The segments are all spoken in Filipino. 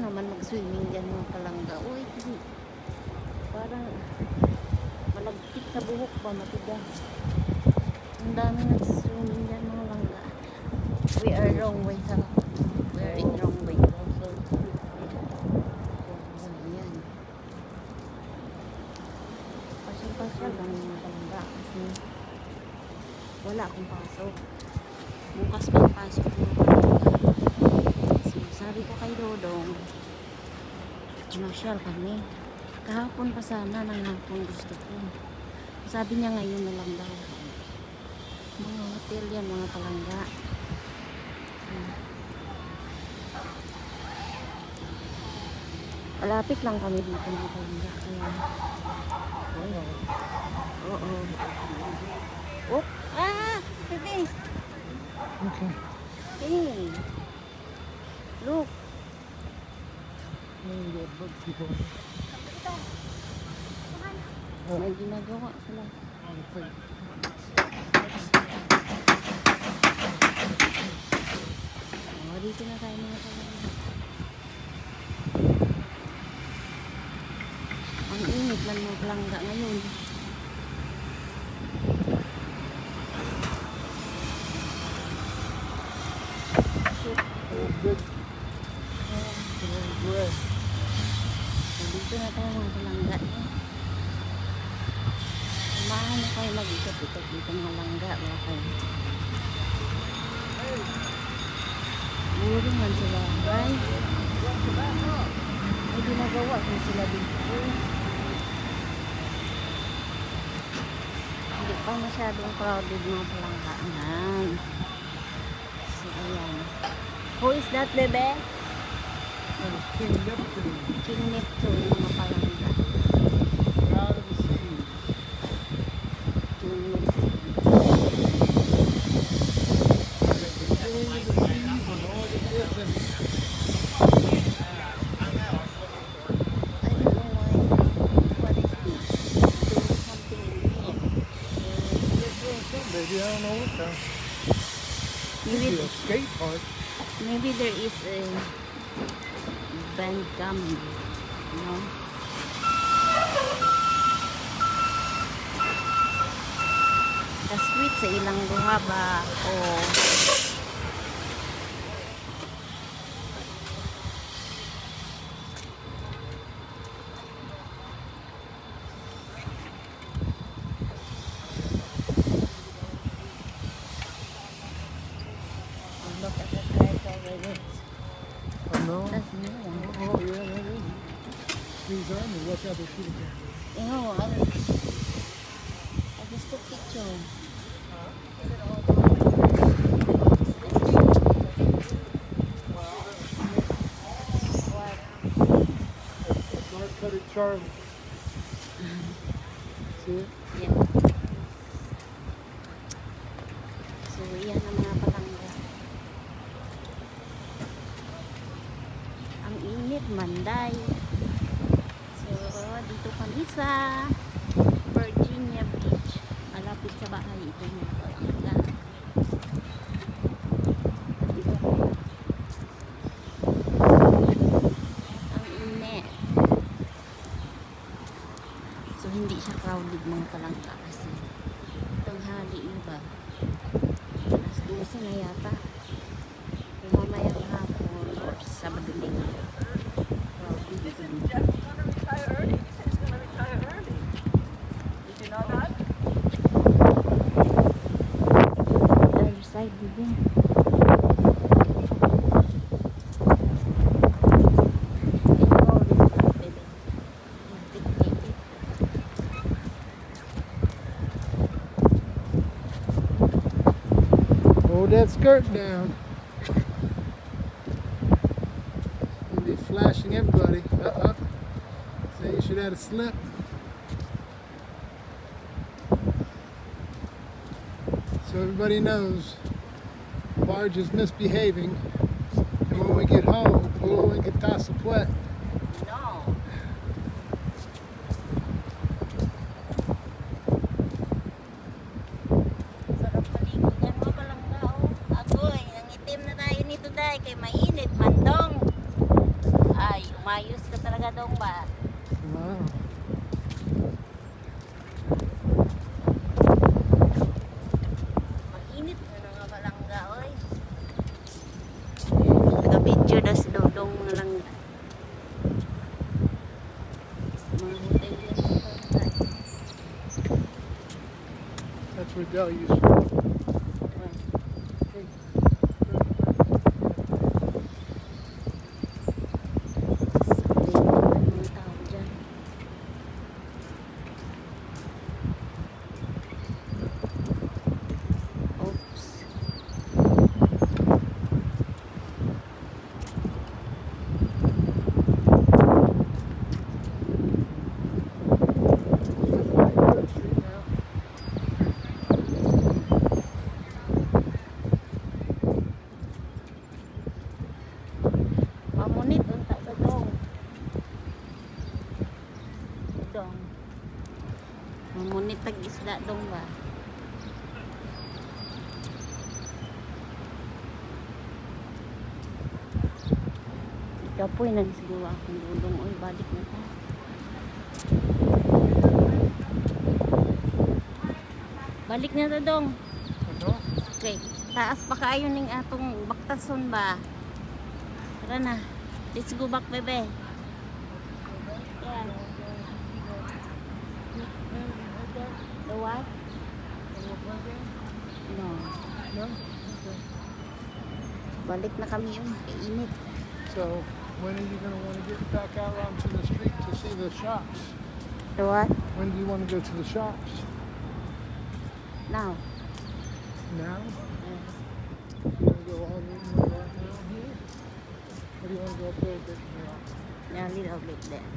naman mag-swimming dyan mga palangga. Uy, parang malagkit sa buhok ba, matigas. Ang dami nag-swimming dyan mga langga. We are wrong way sa we are in wrong way. So, Ayan. Pasyal-pasyal lang wala akong pasok. Bukas pa pasok ng ko kay Dodong, masyal kami. Kahapon pa sana ng hapon gusto ko. Sabi niya ngayon na lang daw. Mga hotel yan, mga palangga. Malapit lang kami dito mga palangga. Kaya, oo. Oh, ah! Bebe! Okay. Hey! Look! May ginagawa sila. Oh, dito na tayo mga palangga. Ang init lang mga palangga ngayon. Shit. Good. Tayo mga palangga. Eh. Samahan na kayo mag-ikot-ikot dito mga langga. Wala kayo. Boring man sila. Right? May ginagawa ko sila dito. Hindi pa masyadong crowded mga palangga. Ayan. So, ayan. Who is that, bebe? King Neptune, King Neptune, mga palangga. God band coming. You know? Kasweet sa ilang duha ba o picture, I, I just took picture. North-cutted. Dito kami sa Virginia Beach. Malapit sa bahay ito mga palangga. Ang init. So, hindi siya crowded mga palangga kasi tanghali na ba? Alas 12 na yata. Skirt down. Be flashing everybody. Uh-uh. Say you should have a slip. So everybody knows barge is misbehaving. And when we get home, we won't get toss a dong ba? Wow. Mainit na nga malangga, oy. Taga-video na si Dodong malangga. That's used Dong. Mamunit tag isda dong ba? Ikaw po yung nagsigawa akong dudong. Uy, balik na ta. Balik na ta dong. Okay, taas pa kayo ning atong baktason ba? Tara na. Let's go back, bebe. The what? No. No? Balik na kami yun. Kainit. So, when are you going to want to get back out onto the street to see the shops? The what? When do you want to go to the shops? Now. Now? Yeah. You want to go all the way right now here? Or do you want to go up there a bit more? Yeah, a little bit there.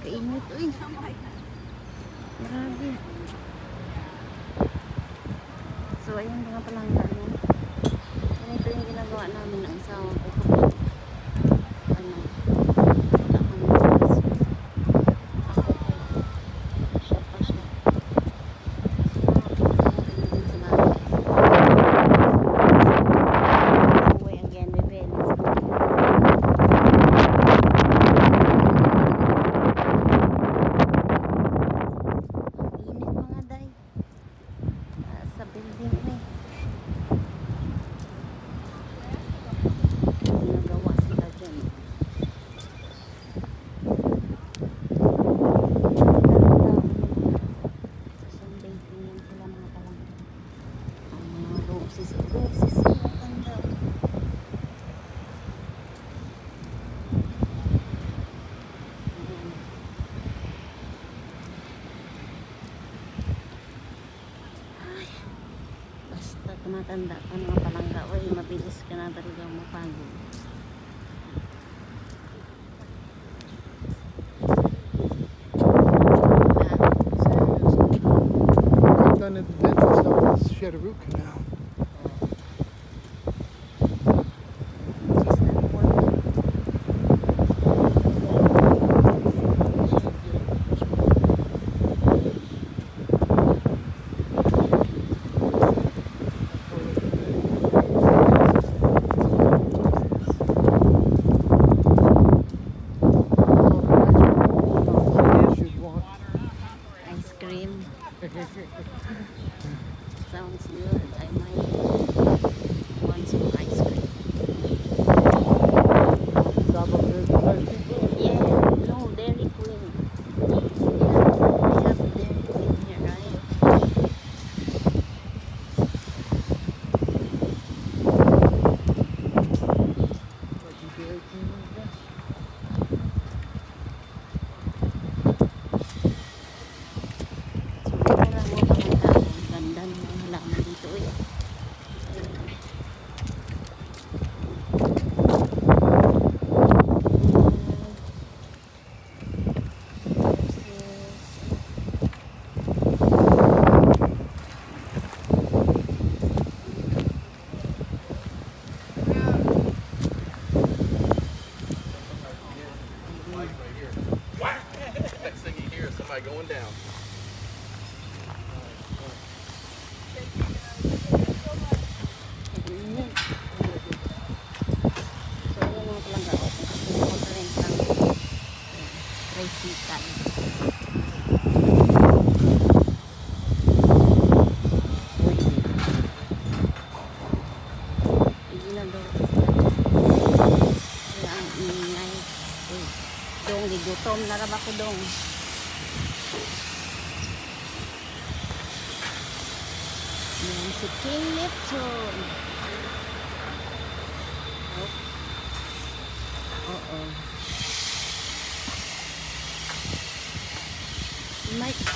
Kainit, uy. Grabe. So, ayun mga palangga? Ganito yung ginagawa namin ng asawa ko. Kapag, ano, wala kami oras. Ako kay, siya pa siya. So, kami din sa bahay. Uwi again, bebe. Let's go. Init mga day. Ah, sa building eh. Nagawa sila dyan. Sunday tingin sila mga palang. Ang mga roses. Roses ang ganda. Ayan. Basta tumatanda ka mga palangga, uy, mabilis ka na talaga mapagod. Done at the dentist office. She Sounds good. I might Ligutom na raba ko dong. Yan si King Lipton. Oh. Oo. Mike